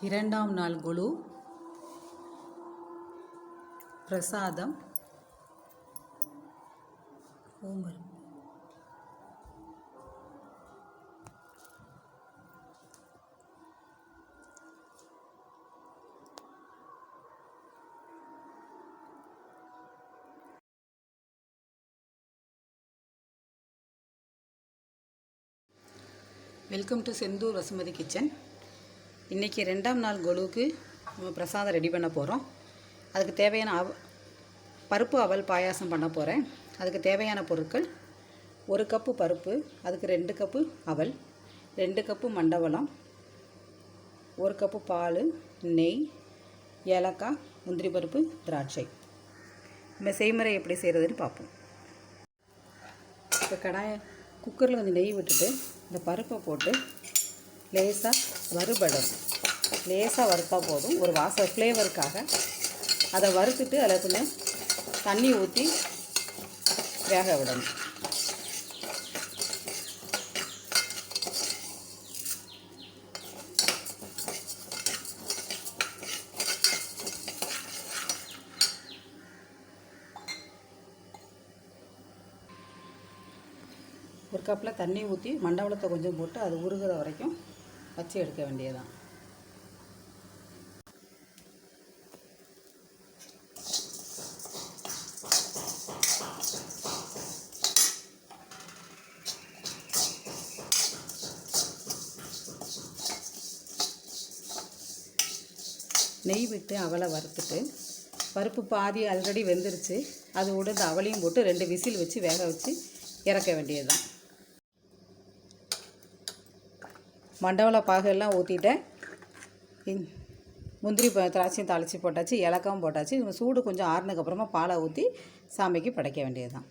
இரண்டாம் நாள் குழு பிரசாதம் ஓம்பல் welcome to Senthur Vasumathi kitchen இன்றைக்கி ரெண்டாம் நாள் கொலுவுக்கு பிரசாதம் ரெடி பண்ண போகிறோம் அதுக்கு தேவையான அவ பருப்பு அவல் பாயாசம் பண்ண போகிறேன் அதுக்கு தேவையான பொருட்கள் ஒரு கப்பு பருப்பு அதுக்கு ரெண்டு கப்பு அவல் ரெண்டு கப்பு மண்டவளம் ஒரு கப்பு பால் நெய் ஏலக்காய் முந்திரி பருப்பு திராட்சை. இந்த செய்முறை எப்படி செய்கிறதுன்னு பார்ப்போம். இப்போ கடாயை குக்கரில் வந்து நெய் விட்டுட்டு இந்த பருப்பை போட்டு லேசாக வறுபடும். லேசாக வறுத்தா போதும். ஒரு வாச ஃப்ளேவருக்காக அதை வறுத்துட்டு அதில் கொஞ்சம் தண்ணி ஊற்றி வேக விடணும். ஒரு கப்பில் தண்ணி ஊற்றி மண்டவளத்தை கொஞ்சம் போட்டு அது உருகிற வரைக்கும் வச்சு எடுக்க வேண்டியதான் நெய் விட்டு அவளை வறுத்துட்டு பருப்பு பாதி ஆல்ரெடி வெந்துருச்சு. அது கூட அவளையும் போட்டு ரெண்டு விசில் வச்சு வேக வச்சு இறக்க வேண்டியது தான் மண்டவள பாகெல்லாம் ஊற்றிட்டேன் முந்திரி ப- திராட்சையும் தாளித்து போட்டாச்சு ஏலக்காவும் போட்டாச்சு. சூடு கொஞ்சம் ஆறுனதுக்கப்புறமா பாலை ஊற்றி சாமிக்கு படைக்க வேண்டியது தான்